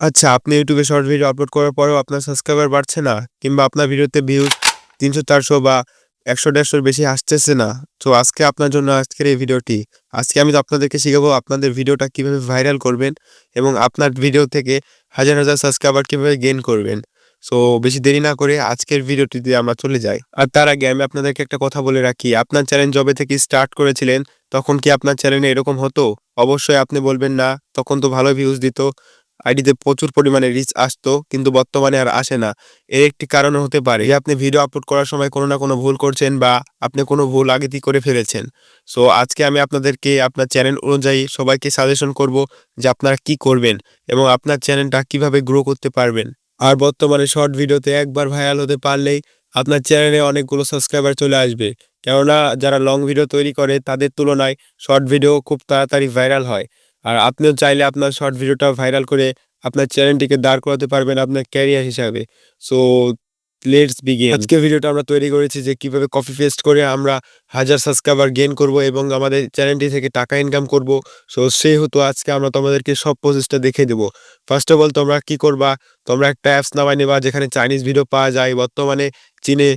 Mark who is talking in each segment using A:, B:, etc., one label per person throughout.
A: আচ্ছা, আপনি ইউটিউবে শর্ট ভিডিও আপলোড করার পরেও আপনার সাবস্ক্রাইবার বাড়ছে না কিংবা আপনার ভিডিওতে ভিউজ তিনশো চারশো বা ১০০-১৫০ এর বেশি আসতেছে না। তো আজকে আপনার জন্য আজকের এই ভিডিওটি। আজকে আমি আপনাদেরকে শিখাবো আপনাদের ভিডিওটা কীভাবে ভাইরাল করবেন এবং আপনার ভিডিও থেকে হাজার, হাজার সাবস্ক্রাইবার কীভাবে গেইন করবেন। সো বেশি দেরি না করে আজকের ভিডিওটিতে আমরা চলে যাই। আর তার আগে আমি আপনাদেরকে একটা কথা বলে রাখি, আপনার চ্যানেল যবে থেকে স্টার্ট করেছিলেন তখন কি আপনার চ্যানেলে এরকম হতো? অবশ্যই আপনি বলবেন না, তখন তো ভালো ভিউজ দিত। আইডিতে প্রচুর পরিমাণে রিচ আসতো, কিন্তু বর্তমানে আর আসে না। এর একটি কারণও হতে পারে, যে আপনি ভিডিও আপলোড করার সময় কোনো না কোনো ভুল করছেন বা আপনি কোনো ভুল আগে আগেতেই করে ফেলেছেন। সো আজকে আমি আপনাদেরকে আপনার চ্যানেল অনুযায়ী সবাইকে সাজেশন করব যে আপনারা কি করবেন এবং আপনার চ্যানেলটা কীভাবে গ্রো করতে পারবেন। আর বর্তমানে শর্ট ভিডিওতে একবার ভাইরাল হতে পারলেই আপনার চ্যানেলে অনেকগুলো সাবস্ক্রাইবার চলে আসবে। কেননা, যারা লং ভিডিও তৈরি করে, তাদের তুলনায় শর্ট ভিডিও খুব তাড়াতাড়ি ভাইরাল হয়। আর আপনিও চাইলে আপনার শর্ট ভিডিওটা ভাইরাল করে আপনার চ্যানেলটিকে দাঁড় করাতে পারবেন আপনার ক্যারিয়ার হিসাবে। So let's begin. আজকের ভিডিওটা আমরা তৈরি করেছি যে কীভাবে কপি পেস্ট করে আমরা হাজার সাবস্ক্রাইবার গেইন করব এবং আমাদের চ্যানেলটি থেকে টাকা ইনকাম করব। সো সেহেতু আজকে আমরা তোমাদেরকে সব প্রসেসটা দেখিয়ে দেব। ফার্স্ট অফ অল তোমরা কি করবা? তোমরা একটা অ্যাপস নামাই নিবা যেখানে চাইনিজ ভিডিও পাওয়া যায়। বর্তমানে চীনে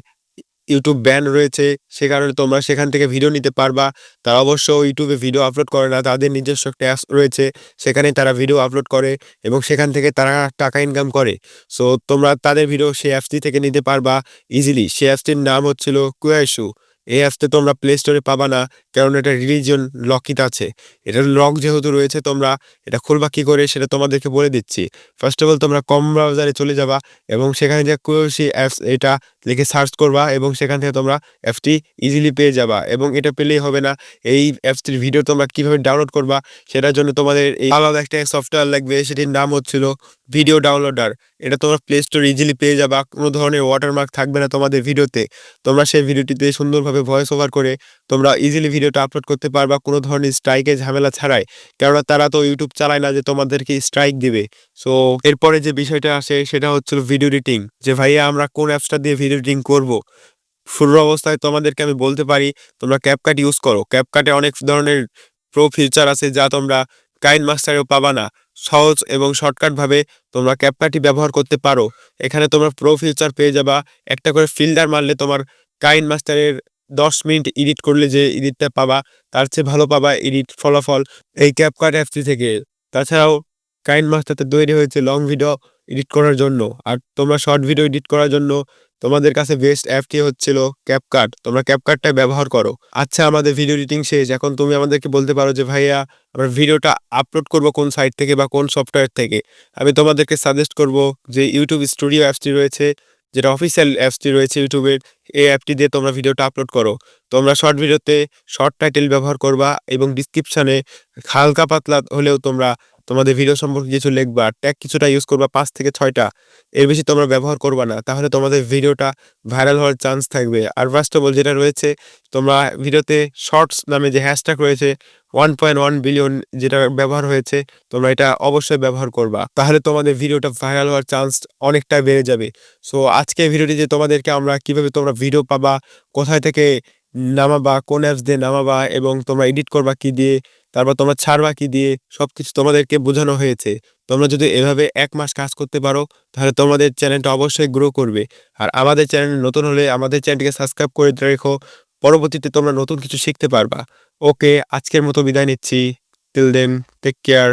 A: ইউটিউব ব্যান রয়েছে, সে কারণে তোমরা সেখান থেকে ভিডিও নিতে পারবা। তারা অবশ্য ইউটিউবে ভিডিও আপলোড করে না। তাদের নিজস্ব একটা অ্যাপস রয়েছে। সেখানে তারা ভিডিও আপলোড করে এবং সেখান থেকে তারা টাকা ইনকাম করে। সো তোমরা তাদের ভিডিও সেই অ্যাপসটি থেকে নিতে পারবা ইজিলি। সেই অ্যাপসটির নাম হচ্ছিল কুয়াইশু। এই অ্যাপসটা তোমরা প্লে স্টোরে পাবা না, কারণ এটা রিলিজিয়ন লকিত আছে। এটার লক যেহেতু রয়েছে তোমরা, এটা খুলবা কী করে সেটা তোমাদেরকে বলে দিচ্ছি। ফার্স্ট অফ অল তোমরা কম ব্রাউজারে চলে যাবা এবং সেখানে যে কুয়াইশি অ্যাপস এটা লিখে সার্চ করবা এবং সেখান থেকে তোমরা অ্যাপসটি ইজিলি পেয়ে যাবা এবং এটা পেলেই হবে না। এই অ্যাপসটির ভিডিও তোমরা কীভাবে ডাউনলোড করবা সেটার জন্য তোমাদের এই আলাদা একটা সফটওয়্যার লাগবে, সেটির নাম হচ্ছিল ভিডিও ডাউনলোডার। এটা তোমরা প্লে স্টোর ইজিলি পেয়ে যাবা। কোনো ধরনের ওয়াটারমার্ক থাকবে না তোমাদের ভিডিওতে। তোমরা সেই ভিডিওটিতে সুন্দরভাবে ভয়েস ওভার করে তোমরা ইজিলি ভিডিওটা আপলোড করতে পারবা কোনো ধরনের স্ট্রাইকে ঝামেলা ছাড়াই। কেননা তারা তো ইউটিউব চালায় না যে তোমাদেরকে স্ট্রাইক দিবে। সো এরপরে যে বিষয়টা আসে সেটা হচ্ছিল ভিডিও এডিটিং। যে ভাইয়া, আমরা কোন অ্যাপসটা দিয়ে ভিডিও এডিটিং করব? শুরুর অবস্থায় তোমাদেরকে আমি বলতে পারি, তোমরা CapCut ইউজ করো। এ অনেক ধরনের প্রো ফিচার আছে যা তোমরা কাইন মাস্টারেও পাবা না। সহজ এবং শর্টকাটভাবে তোমরা CapCutই ব্যবহার করতে পারো। এখানে তোমরা প্রো ফিচার পেয়ে যাবা। একটা করে ফিল্টার মারলে তোমার কাইন মাস্টারের দশ মিনিট এডিট করলে যে এডিটটা পাবা, তার চেয়ে ভালো পাবা এডিট ফলাফল এই CapCut অ্যাপটি থেকে। তাছাড়াও কাইনমাস্টারটা তৈরি হয়েছে লং ভিডিও এডিট করার জন্য। আর তোমরা শর্ট ভিডিও এডিট করার জন্য তোমাদের কাছে বেস্ট অ্যাপটি হচ্ছিল CapCut। তোমরা CapCutটাই ব্যবহার করো। আচ্ছা আমাদের ভিডিও এডিটিং শেষ। এখন তুমি আমাদেরকে বলতে পারো যে, ভাইয়া, আমরা ভিডিওটা আপলোড করব কোন সাইট থেকে বা কোন সফটওয়্যার থেকে? আমি তোমাদেরকে সাজেস্ট করব যে ইউটিউব স্টুডিও অ্যাপসটি রয়েছে, যেটা অফিসিয়াল অ্যাপসটি রয়েছে ইউটিউবের এই অ্যাপটি দিয়ে তোমরা ভিডিওটা আপলোড করো। তোমরা শর্ট ভিডিওতে শর্ট টাইটেল ব্যবহার করবা এবং ডিসক্রিপশানে হালকা পাতলা হলেও তোমরা তোমাদের ভিডিও সম্পর্কে কিছু লিখবা। ট্যাগ কিছুটা ইউজ করবা পাঁচ থেকে ছয়টা এর বেশি তোমরা ব্যবহার করবা না। তাহলে তোমাদের ভিডিওটা ভাইরাল হওয়ার চান্স থাকবে। আর ফার্স্ট অফ অল যেটা রয়েছে তোমরা ভিডিওতে শর্টস নামে যে হ্যাশট্যাগ রয়েছে 1.1 বিলিয়ন যেটা ব্যবহার হয়েছে তোমরা এটা অবশ্যই ব্যবহার করবা। তাহলে তোমাদের ভিডিওটা ভাইরাল হওয়ার চান্স অনেকটা বেড়ে যাবে। সো আজকের ভিডিওটিতে তোমাদেরকে আমরা কীভাবে তোমরা ভিডিও পাবা, কোথায় থেকে নামাবা, কোন অ্যাপস দিয়ে নামাবা এবং তোমরা এডিট করবা কি দিয়ে, তারপর তোমরা ছাড়বা কি দিয়ে সব কিছু তোমাদেরকে বোঝানো হয়েছে। তোমরা যদি এভাবে এক মাস কাজ করতে পারো তাহলে তোমাদের চ্যানেলটা অবশ্যই গ্রো করবে। আর আমাদের চ্যানেল নতুন হলে আমাদের চ্যানেলটিকে সাবস্ক্রাইব করে রেখো। পরবর্তীতে তোমরা নতুন কিছু শিখতে পারবা। ওকে আজকের মতো বিদায় নিচ্ছি। Till then take care.